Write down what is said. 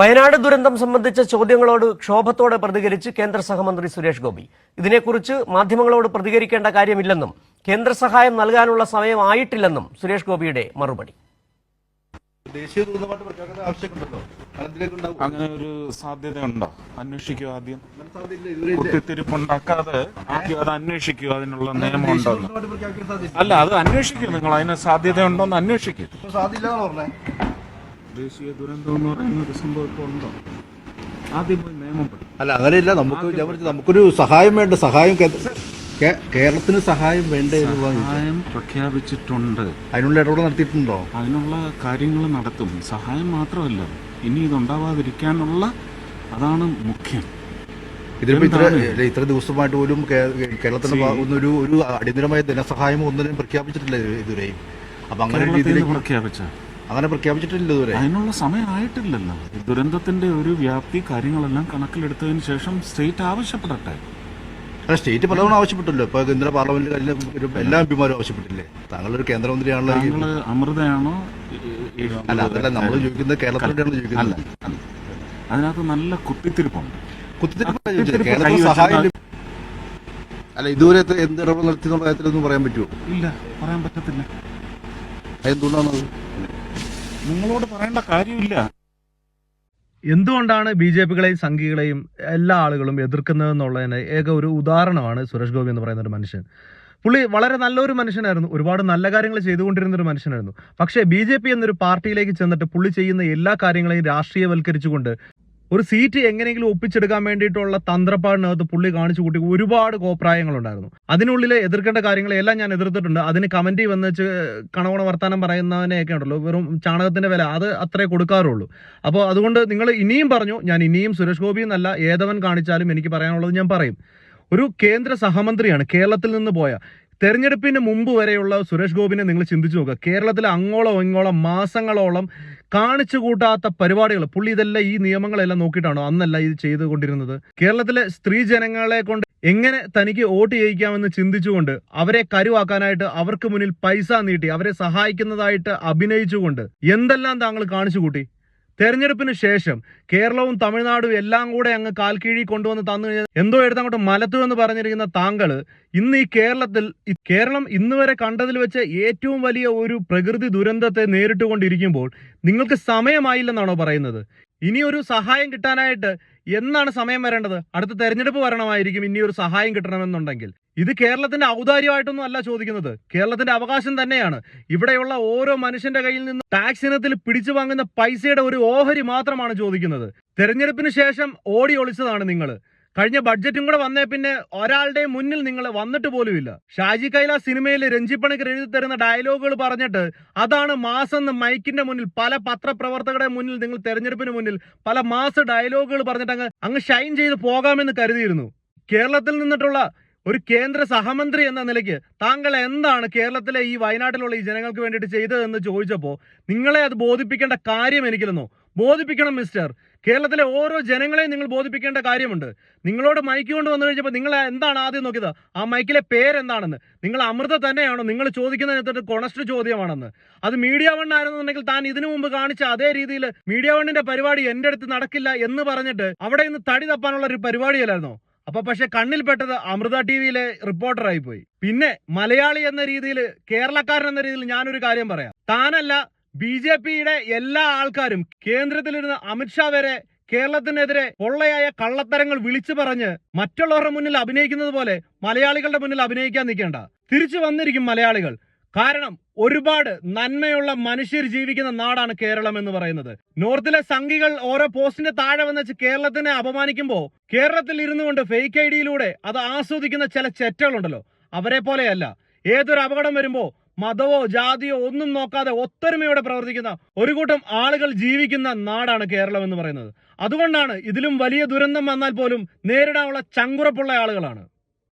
വയനാട് ദുരന്തം സംബന്ധിച്ച ചോദ്യങ്ങളോട് ക്ഷോഭത്തോടെ പ്രതികരിച്ച് കേന്ദ്ര സഹമന്ത്രി സുരേഷ് ഗോപി. ഇതിനെക്കുറിച്ച് മാധ്യമങ്ങളോട് പ്രതികരിക്കേണ്ട കാര്യമില്ലെന്നും കേന്ദ്ര സഹായം നൽകാനുള്ള സമയം ആയിട്ടില്ലെന്നും സുരേഷ് ഗോപിയുടെ മറുപടി. അങ്ങനെ ഒരു സാധ്യതയുണ്ടോ? അന്വേഷിക്കൂ ആദ്യം. അങ്ങനെ സാധ്യതയില്ല. ഇതുവരെ ഇല്ല. കുത്തിത്തിരിപ്പുണ്ടാക്കാതെ ആദ്യം അത് അന്വേഷിക്കൂ. അതിനുള്ള സാധ്യത അല്ല അത് അന്വേഷിക്കും. നിങ്ങൾ അതിന് സാധ്യതയുണ്ടോ എന്ന് അന്വേഷിക്കൂ. ദേശീയ ദുരന്തം എന്ന് പറയുന്ന ഒരു സംഭവം ഇപ്പോൾ ഉണ്ടോ? ആദ്യം പോയി നിയമം പഠിക്കും അല്ല അങ്ങനെയില്ല. നമുക്ക് ഞാൻ നമുക്കൊരു സഹായം വേണ്ട. സഹായം കേ- കേ- കേരളത്തിന് സഹായം വേണ്ടേ എന്ന്. സഹായം പ്രഖ്യാപിച്ചിട്ടുണ്ട്. അതിനുള്ള ഇടപെടൽ നടത്തിയിട്ടുണ്ടോ? അതിനുള്ള കാര്യങ്ങൾ നടത്തും. സഹായം മാത്രമല്ല ഇനി ഇതുണ്ടാവാതിരിക്കാനുള്ള അതാണ് മുഖ്യം. ഇതിപ്പോ ഇത്ര എന്താണ്? ഇല്ല, ഇത്ര ദിവസമായിട്ട് പോലും കേ- കേരളത്തിന്റെ. ഭാഗത്തുനിന്ന് ഒരു ഒരു അടിയന്തരമായ ധനസഹായം ഒന്നിനും പ്രഖ്യാപിച്ചിട്ടില്ല ഇത് ഇതുവരെയും. അപ്പൊ അങ്ങനെ ഒരു കേരളത്തിൽ പ്രഖ്യാപിച്ച അങ്ങനെ പ്രഖ്യാപിച്ചിട്ടില്ല ഇതുവരെ. അതിനുള്ള സമയമായിട്ടില്ലല്ലോ ദുരന്തത്തിന്റെ ഒരു വ്യാപ്തി കാര്യങ്ങളെല്ലാം കണക്കിലെടുത്തതിന് ശേഷം സ്റ്റേറ്റ് ആവശ്യപ്പെടട്ടെ. അല്ല സ്റ്റേറ്റ് പലതവണ ആവശ്യപ്പെട്ടല്ലോ. ഇപ്പൊ കേന്ദ്ര പാർലമെന്റ് കഴിഞ്ഞ ഒരു എല്ലാ എംപിമാരും ആവശ്യപ്പെട്ടില്ലേ? താങ്കളൊരു കേന്ദ്രമന്ത്രിയാണല്ലോ താങ്കൾ അമൃതയാണോ? അല്ല അതല്ല നമ്മൾ ചോദിക്കുന്നത്. കേരളത്തിലാണ് അല്ല. ചോദിക്കുന്നത് അതിനകത്ത് നല്ല കുത്തിത്തിരിപ്പുണ്ട്. കുത്തിത്തിരിപ്പ് കേരളത്തിൽ സഹായം അല്ല ഇതുവരെ എന്ത് ഇടപെടൽ നടത്തി എന്നുള്ള കാര്യത്തിലൊന്നും പറയാൻ പറ്റുമോ? ഇല്ല പറയാൻ പറ്റത്തില്ല. അതെന്തുകൊണ്ടാണത്? നിങ്ങളോട് പറയേണ്ട കാര്യമില്ല. എന്തുകൊണ്ടാണ് ബി ജെ പികളെയും സംഘികളെയും എല്ലാ ആളുകളും എതിർക്കുന്നതെന്നുള്ളതിന് ഏക ഒരു ഉദാഹരണമാണ് സുരേഷ് ഗോപി എന്ന് പറയുന്ന ഒരു മനുഷ്യൻ. പുള്ളി വളരെ നല്ലൊരു മനുഷ്യനായിരുന്നു. ഒരുപാട് നല്ല കാര്യങ്ങൾ ചെയ്തുകൊണ്ടിരുന്ന ഒരു മനുഷ്യനായിരുന്നു. പക്ഷേ ബി ജെ പി എന്നൊരു പാർട്ടിയിലേക്ക് ചെന്നിട്ട് പുള്ളി ചെയ്യുന്ന എല്ലാ കാര്യങ്ങളെയും രാഷ്ട്രീയവൽക്കരിച്ചുകൊണ്ട് ഒരു സീറ്റ് എങ്ങനെയെങ്കിലും ഒപ്പിച്ചെടുക്കാൻ വേണ്ടിയിട്ടുള്ള തന്ത്രപ്പാടിനകത്ത് പുള്ളി കാണിച്ചു കൂട്ടി ഒരുപാട് കോപ്രായങ്ങളുണ്ടായിരുന്നു. അതിനുള്ളിൽ എതിർക്കേണ്ട കാര്യങ്ങളെല്ലാം ഞാൻ എതിർത്തിട്ടുണ്ട്. അതിന് കമന്റ് വന്ന് വെച്ച് കണവണ വർത്താനം പറയുന്നവനെയൊക്കെ ഉണ്ടല്ലോ. വെറും ചാണകത്തിന്റെ വില. അത് അത്രേ കൊടുക്കാറുള്ളൂ. അപ്പോൾ അതുകൊണ്ട് നിങ്ങൾ ഇനിയും പറഞ്ഞു ഞാൻ ഇനിയും സുരേഷ് ഗോപി എന്നല്ല ഏതവൻ കാണിച്ചാലും എനിക്ക് പറയാനുള്ളത് ഞാൻ പറയും. ഒരു കേന്ദ്ര സഹമന്ത്രിയാണ് കേരളത്തിൽ നിന്ന് പോയ തെരഞ്ഞെടുപ്പിന് മുമ്പ് വരെയുള്ള സുരേഷ് ഗോപിനെ നിങ്ങൾ ചിന്തിച്ചു നോക്കുക. കേരളത്തിൽ അങ്ങോളം ഇങ്ങോളം മാസങ്ങളോളം കാണിച്ചു കൂട്ടാത്ത പരിപാടികൾ. പുള്ളി ഇതെല്ലാം ഈ നിയമങ്ങളെല്ലാം നോക്കിയിട്ടാണോ അന്നല്ല ഇത് ചെയ്തുകൊണ്ടിരുന്നത്. കേരളത്തിലെ സ്ത്രീ ജനങ്ങളെ കൊണ്ട് എങ്ങനെ തനിക്ക് വോട്ട് ചെയ്യിക്കാമെന്ന് ചിന്തിച്ചുകൊണ്ട് അവരെ കരുവാക്കാനായിട്ട് അവർക്ക് മുന്നിൽ പൈസ നീട്ടി അവരെ സഹായിക്കുന്നതായിട്ട് അഭിനയിച്ചുകൊണ്ട് എന്തെല്ലാം താങ്കൾ കാണിച്ചു കൂട്ടി? തെരഞ്ഞെടുപ്പിന് ശേഷം കേരളവും തമിഴ്നാടും എല്ലാം കൂടെ അങ്ങ് കാൽക്കീഴി കൊണ്ടുവന്ന് തന്നു കഴിഞ്ഞാൽ എന്തോ എടുത്ത് അങ്ങോട്ട് മലത്തു എന്ന് പറഞ്ഞിരിക്കുന്ന താങ്കൾ ഇന്ന് ഈ കേരളത്തിൽ കേരളം ഇന്ന് വരെ കണ്ടതിൽ വെച്ച് ഏറ്റവും വലിയ ഒരു പ്രകൃതി ദുരന്തത്തെ നേരിട്ടുകൊണ്ടിരിക്കുമ്പോൾ നിങ്ങൾക്ക് സമയമായില്ലെന്നാണോ പറയുന്നത്? ഇനിയൊരു സഹായം കിട്ടാനായിട്ട് എന്നാണ് സമയം വരേണ്ടത്? അടുത്ത തെരഞ്ഞെടുപ്പ് വരണമായിരിക്കും ഇനി ഒരു സഹായം കിട്ടണമെന്നുണ്ടെങ്കിൽ. ഇത് കേരളത്തിന്റെ ഔദാര്യമായിട്ടൊന്നും അല്ല ചോദിക്കുന്നത്. കേരളത്തിന്റെ അവകാശം തന്നെയാണ്. ഇവിടെയുള്ള ഓരോ മനുഷ്യന്റെ കയ്യിൽ നിന്ന് ടാക്സ് ഇനത്തിൽ പിടിച്ചു വാങ്ങുന്ന പൈസയുടെ ഒരു ഓഹരി മാത്രമാണ് ചോദിക്കുന്നത്. തെരഞ്ഞെടുപ്പിന് ശേഷം ഓടി ഒളിച്ചതാണ് നിങ്ങൾ കഴിഞ്ഞ ബഡ്ജറ്റും കൂടെ വന്നേ പിന്നെ ഒരാളുടെയും മുന്നിൽ നിങ്ങൾ വന്നിട്ട് പോലുമില്ല. ഷാജി കൈലാസ് സിനിമയിൽ രഞ്ജിപ്പണിക്കർ എഴുതി തരുന്ന ഡയലോഗുകൾ പറഞ്ഞിട്ട് അതാണ് മാസം മൈക്കിന്റെ മുന്നിൽ പല പത്രപ്രവർത്തകരുടെ മുന്നിൽ നിങ്ങൾ തെരഞ്ഞെടുപ്പിന് മുന്നിൽ പല മാസ ഡയലോഗുകൾ പറഞ്ഞിട്ട് അങ്ങ് അങ്ങ് ഷൈൻ ചെയ്ത് പോകാമെന്ന് കരുതിയിരുന്നു. കേരളത്തിൽ നിന്നിട്ടുള്ള ഒരു കേന്ദ്ര സഹമന്ത്രി എന്ന നിലയ്ക്ക് താങ്കൾ എന്താണ് കേരളത്തിലെ ഈ വയനാട്ടിലുള്ള ഈ ജനങ്ങൾക്ക് വേണ്ടിയിട്ട് ചെയ്തതെന്ന് ചോദിച്ചപ്പോൾ നിങ്ങളെ അത് ബോധിപ്പിക്കേണ്ട കാര്യം എനിക്കില്ലെന്നോ? ബോധിപ്പിക്കണം മിസ്റ്റർ കേരളത്തിലെ ഓരോ ജനങ്ങളെയും നിങ്ങൾ ബോധിപ്പിക്കേണ്ട കാര്യമുണ്ട്. നിങ്ങളോട് മൈക്ക് കൊണ്ട് വന്നു കഴിഞ്ഞപ്പോൾ നിങ്ങൾ എന്താണ് ആദ്യം നോക്കിയത്? ആ മൈക്കിലെ പേരെന്താണെന്ന്. നിങ്ങൾ അമൃത തന്നെയാണോ നിങ്ങൾ ചോദിക്കുന്നതിനകത്ത് കൊണസ്റ്റ് ചോദ്യമാണെന്ന്. അത് മീഡിയ വൺ ആയിരുന്നുണ്ടെങ്കിൽ താൻ ഇതിനു മുമ്പ് കാണിച്ച അതേ രീതിയിൽ മീഡിയ വണ്ണിന്റെ പരിപാടി എന്റെ അടുത്ത് നടക്കില്ല എന്ന് പറഞ്ഞിട്ട് അവിടെ നിന്ന് തടി തപ്പാനുള്ള ഒരു പരിപാടിയല്ലായിരുന്നോ? അപ്പൊ പക്ഷെ കണ്ണിൽപ്പെട്ടത് അമൃത ടി വിയിലെ റിപ്പോർട്ടറായി പോയി. പിന്നെ മലയാളി എന്ന രീതിയിൽ കേരളക്കാരൻ എന്ന രീതിയിൽ ഞാനൊരു കാര്യം പറയാം. താനല്ല ബി ജെ പിയുടെ എല്ലാ ആൾക്കാരും കേന്ദ്രത്തിലിരുന്ന് അമിത്ഷാ വരെ കേരളത്തിനെതിരെ പൊള്ളയായ കള്ളത്തരങ്ങൾ വിളിച്ചു പറഞ്ഞ് മറ്റുള്ളവരുടെ മുന്നിൽ അഭിനയിക്കുന്നത് പോലെ മലയാളികളുടെ മുന്നിൽ അഭിനയിക്കാൻ നിൽക്കേണ്ട. തിരിച്ചു വന്നിരിക്കും മലയാളികൾ. കാരണം ഒരുപാട് നന്മയുള്ള മനുഷ്യർ ജീവിക്കുന്ന നാടാണ് കേരളം എന്ന് പറയുന്നത്. നോർത്തിലെ സംഘികൾ ഓരോ പോസ്റ്റിന്റെ താഴെ വന്നുവെച്ച് കേരളത്തിനെ അപമാനിക്കുമ്പോൾ കേരളത്തിൽ ഇരുന്നു കൊണ്ട് ഫേക്ക് ഐ ഡിയിലൂടെ അത് ആസ്വദിക്കുന്ന ചില ചെറ്റകളുണ്ടല്ലോ. അവരെ പോലെയല്ല. ഏതൊരു അപകടം വരുമ്പോ മതമോ ജാതിയോ ഒന്നും നോക്കാതെ ഒത്തൊരുമയോടെ പ്രവർത്തിക്കുന്ന ഒരു കൂട്ടം ആളുകൾ ജീവിക്കുന്ന നാടാണ് കേരളം എന്ന് പറയുന്നത്. അതുകൊണ്ടാണ് ഇതിലും വലിയ ദുരന്തം വന്നാൽ പോലും നേരിടാനുള്ള ചങ്കുറപ്പുള്ള ആളുകളാണ്.